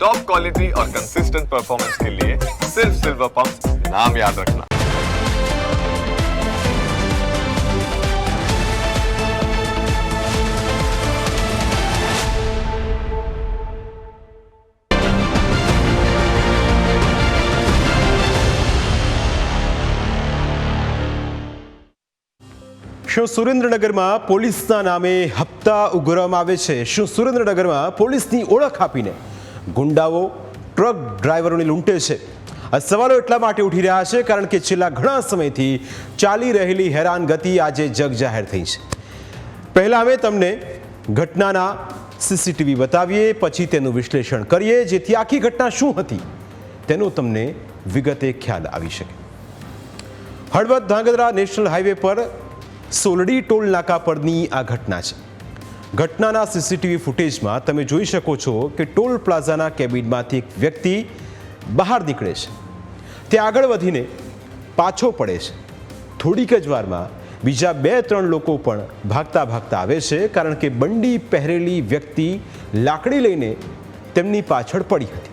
Top quality और consistent performance के लिए सिर्फ सिल्वर पंप नाम याद रखना શું સુરેન્દ્રનગરમાં પોલીસના નામે હપ્તા ઉઘરાવવામાં આવે છે શું સુરેન્દ્રનગરમાં પોલીસની ઓળખ આપીને ગુંડાઓ ટ્રક ડ્રાઈવરોની લૂંટે છે. આ સવાલો એટલા માટે ઉઠી રહ્યા છે કારણ કે છેલ્લા ઘણા સમયથી ચાલી રહેલી હેરાનગતિ આજે જગ જાહેર થઈ છે. પહેલાં અમે તમને ઘટનાના સીસીટીવી બતાવીએ, પછી તેનું વિશ્લેષણ કરીએ, જેથી આખી ઘટના શું હતી તેનો તમને વિગતે ખ્યાલ આવી શકે. હળવદ ધાંગધ્રા નેશનલ હાઈવે પર સોલડી ટોલ નાકા પરની આ ઘટના છે. ઘટનાના સીસીટીવી ફૂટેજમાં તમે જોઈ શકો છો કે ટોલ પ્લાઝાના કેબિનમાંથી એક વ્યક્તિ બહાર નીકળે છે. તે આગળ વધીને પાછો પડે છે. થોડીક જ વારમાં બીજા બે ત્રણ લોકો પણ ભાગતા ભાગતા આવે છે કારણ કે બંડી પહેરેલી વ્યક્તિ લાકડી લઈને તેમની પાછળ પડી હતી.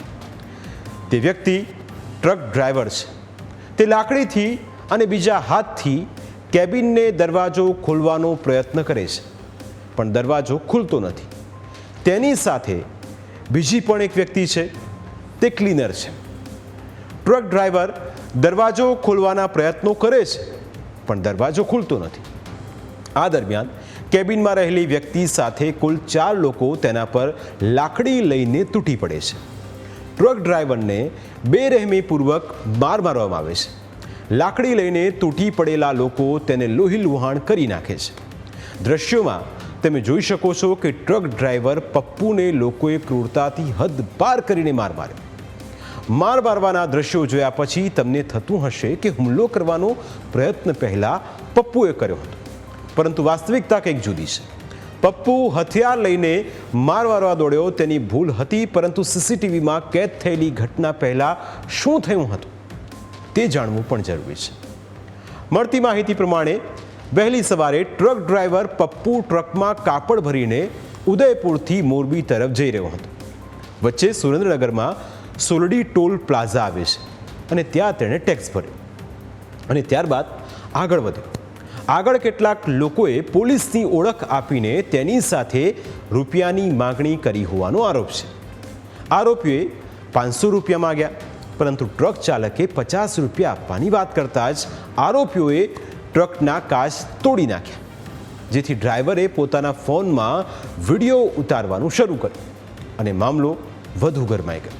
તે વ્યક્તિ ટ્રક ડ્રાઈવર છે. તે લાકડીથી અને બીજા હાથથી કેબિનને દરવાજો ખોલવાનો પ્રયત્ન કરે છે. પણ દરવાજો ખુલતો નથી. તેની સાથે બીજી પણ એક વ્યક્તિ છે, તે ક્લીનર છે. ટ્રક ડ્રાઈવર દરવાજો ખોલવાના પ્રયત્નો કરે છે, પણ દરવાજો ખુલતો નથી. આ દરમિયાન કેબિનમાં રહેલી વ્યક્તિ સાથે કુલ ચાર લોકો તેના પર લાકડી લઈને તૂટી પડે છે. ટ્રક ડ્રાઈવરને બેરહેમીપૂર્વક માર મારવામાં આવે છે. લાકડી લઈને તૂટી પડેલા લોકો તેને લોહી લુહાણ કરી નાખે છે. દ્રશ્યોમાં તમે જોઈ શકો છો કે ટ્રક ડ્રાઈવર પપ્પુને લોકોએ ક્રૂરતાથી હદ પાર કરીને માર માર્યો. માર મારવાના દ્રશ્યો જોયા પછી તમને થતું હશે કે હુમલો કરવાનો પ્રયત્ન પહેલા પપ્પુએ કર્યો હતો. પરંતુ વાસ્તવિકતા કંઈક જુદી છે. પપ્પુ હથિયાર લઈને માર મારવા દોડ્યો, તેની ભૂલ હતી, પરંતુ સીસીટીવીમાં કેદ થયેલી ઘટના પહેલા શું થયું હતું તે જાણવું પણ જરૂરી છે. મળતી માહિતી પ્રમાણે વહેલી સવારે ટ્રક ડ્રાઈવર પપ્પુ ટ્રકમાં કાપડ ભરીને ઉદયપુરથી મોરબી તરફ જઈ રહ્યો હતો. વચ્ચે સુરેન્દ્રનગરમાં સોલડી ટોલ પ્લાઝા આવે છે અને ત્યાં તેણે ટેક્સ ભર્યો. અને ત્યારબાદ આગળ વધ્યો. આગળ કેટલાક લોકોએ પોલીસની ઓળખ આપીને તેની સાથે રૂપિયાની માગણી કરી હોવાનો આરોપ છે. આરોપીએ પાંચસો રૂપિયા માગ્યા, પરંતુ ટ્રક ચાલકે પચાસ રૂપિયા આપવાની વાત કરતાં જ આરોપીઓએ ટ્રકના કાચ તોડી નાખ્યા. જેથી ડ્રાઈવરે પોતાના ફોનમાં વીડિયો ઉતારવાનું શરૂ કર્યું અને મામલો વધુ ગરમાઈ ગયો.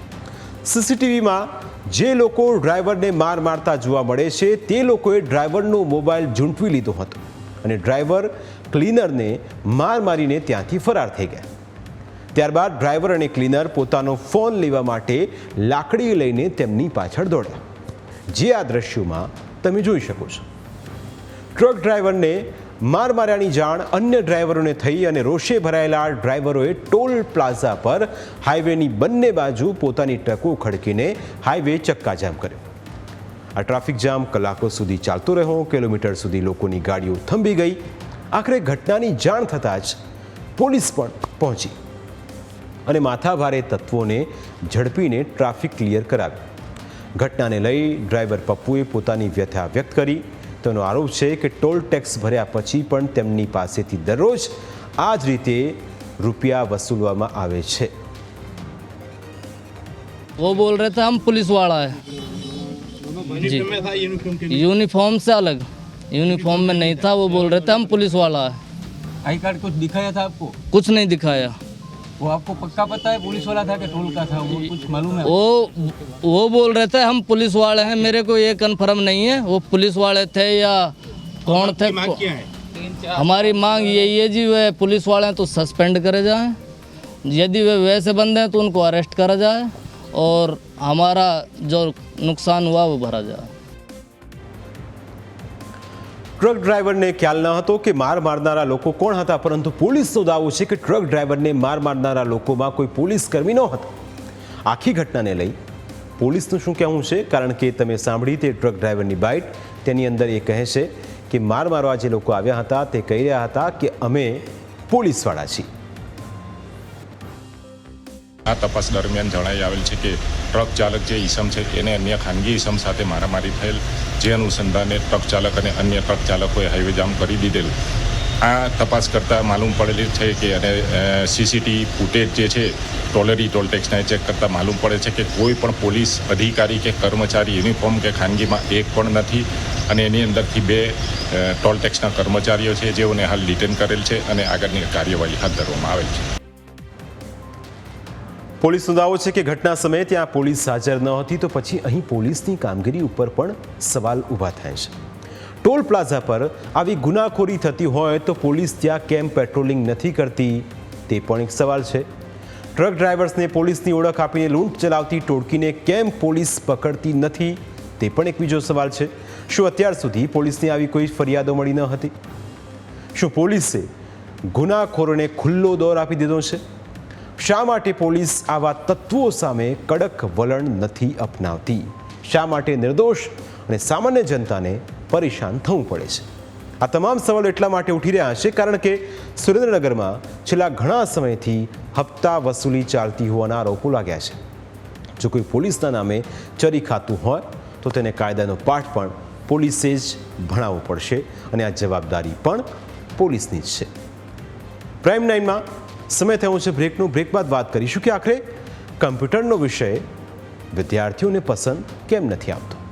સીસીટીવીમાં જે લોકો ડ્રાઈવરને માર મારતા જોવા મળે છે, તે લોકોએ ડ્રાઈવરનો મોબાઈલ ઝૂંટવી લીધો હતો અને ડ્રાઈવર ક્લીનરને માર મારીને ત્યાંથી ફરાર થઈ ગયા. ત્યારબાદ ડ્રાઈવર અને ક્લીનર પોતાનો ફોન લેવા માટે લાકડી લઈને તેમની પાછળ દોડ્યા. જે આ દ્રશ્યોમાં તમે જોઈ શકો છો. ટ્રક ડ્રાઈવરને માર માર્યાની જાણ અન્ય ડ્રાઈવરોને થઈ અને રોષે ભરાયેલા ડ્રાઈવરોએ ટોલ પ્લાઝા પર હાઈવેની બંને બાજુ પોતાની ટ્રકો ખડકીને હાઈવે ચક્કાજામ કર્યો. આ ટ્રાફિક જામ કલાકો સુધી ચાલતો રહ્યો, કિલોમીટર સુધી લોકોની ગાડીઓ થંભી ગઈ. આખરે ઘટનાની જાણ થતાં જ પોલીસ પણ પહોંચી અને માથાભારે તત્વોને ઝડપીને ટ્રાફિક ક્લિયર કરાવ્યું. ઘટનાને લઈ ડ્રાઈવર પપ્પુએ પોતાની વ્યથા વ્યક્ત કરી તેનો આરોપ છે કે ટોલ ટેક્સ ભર્યા પછી પણ તેમની પાસેથી દરરોજ આ જ રીતે રૂપિયા વસૂલવામાં આવે છે वो बोल रहे थे हम पुलिस वाला है जी यूनिफॉर्म से अलग यूनिफॉर्म में नहीं था वो बोल रहे थे हम पुलिस वाला है आई कार्ड कुछ दिखाया था आपको कुछ नहीं दिखाया वो आपको पक्का पता है पुलिस वाला था कि टोल का था वो कुछ मालूम है। वो वो बोल रहे थे हम पुलिस वाले हैं मेरे को ये कन्फर्म नहीं है वो पुलिस वाले थे या कौन थे? हमारी मांग यही है जी वे पुलिस वाले हैं तो सस्पेंड करे जाएँ। यदि वे वैसे बंदे हैं तो उनको अरेस्ट करा जाए और हमारा जो नुकसान हुआ वो भरा जाए। ટ્રક ડ્રાઈવરને ખ્યાલ ન હતો કે માર મારનારા લોકો કોણ હતા, પરંતુ પોલીસનો દાવો છે કે ટ્રક ડ્રાઈવરને માર મારનારા લોકોમાં કોઈ પોલીસ કર્મી ન હતા. આખી ઘટનાને લઈ પોલીસનું શું કહેવું છે? કારણ કે તમે સાંભળી તે ટ્રક ડ્રાઈવરની બાઇટ, તેની અંદર એ કહે છે કે માર મારવા જે લોકો આવ્યા હતા, તે કહી રહ્યા હતા કે અમે પોલીસવાળા છીએ. આ તપાસ દરમિયાન જણાઈ આવેલ છે કે ટ્રક ચાલક જે ઈસમ છે એને અન્ય ખાનગી ઈસમ સાથે મારામારી થયેલ, જે અનુસંધાને ટ્રક ચાલક અને અન્ય ટ્રક ચાલકોએ હાઈવે જામ કરી દીધેલ. આ તપાસ કરતાં માલુમ પડેલી છે કે અને સીસીટીવી ફૂટેજ જે છે, ટોલરી ટોલ ટેક્સના ચેક કરતાં માલુમ પડે છે કે કોઈ પણ પોલીસ અધિકારી કે કર્મચારી યુનિફોર્મ કે ખાનગીમાં એક પણ નથી અને એની અંદરથી બે ટોલટેક્સના ટોલ ટેક્સના કર્મચારીઓ છે જેઓને હાલ ડિટેન કરેલ છે અને આગળની કાર્યવાહી હાથ ધરવામાં આવેલ છે. પોલીસનો દાવો છે કે ઘટના સમયે ત્યાં પોલીસ હાજર ન હતી, તો પછી અહીં પોલીસની કામગીરી ઉપર પણ સવાલ ઊભા થાય છે. ટોલ પ્લાઝા પર આવી ગુનાખોરી થતી હોય તો પોલીસ ત્યાં કેમ પેટ્રોલિંગ નથી કરતી, તે પણ એક સવાલ છે. ટ્રક ડ્રાઈવર્સને પોલીસની ઓળખ આપીને લૂંટ ચલાવતી ટોળકીને કેમ પોલીસ પકડતી નથી, તે પણ એક બીજો સવાલ છે. શું અત્યાર સુધી પોલીસની આવી કોઈ ફરિયાદો મળી ન હતી? શું પોલીસે ગુનાખોરોને ખુલ્લો દોર આપી દીધો છે? શા માટે પોલીસ આવા તત્વો સામે કડક વલણ નથી અપનાવતી? શા માટે નિર્દોષ અને સામાન્ય જનતાને પરેશાન થવું પડે છે? આ તમામ સવાલો એટલા માટે ઉઠી રહ્યા છે કારણ કે સુરેન્દ્રનગરમાં છેલ્લા ઘણા સમયથી હપ્તા વસૂલી ચાલતી હોવાના આરોપો લાગ્યા છે. જો કોઈ પોલીસના નામે ચરી ખાતું હોય, તો તેને કાયદાનો પાઠ પણ પોલીસે જ ભણાવવો પડશે અને આ જવાબદારી પણ પોલીસની જ છે. પ્રાઇમ નાઇનમાં સમય થયો છે બ્રેકનું. બ્રેક બાદ વાત કરીશું કે આખરે કમ્પ્યુટરનો વિષય વિદ્યાર્થીઓને પસંદ કેમ નથી આવતો?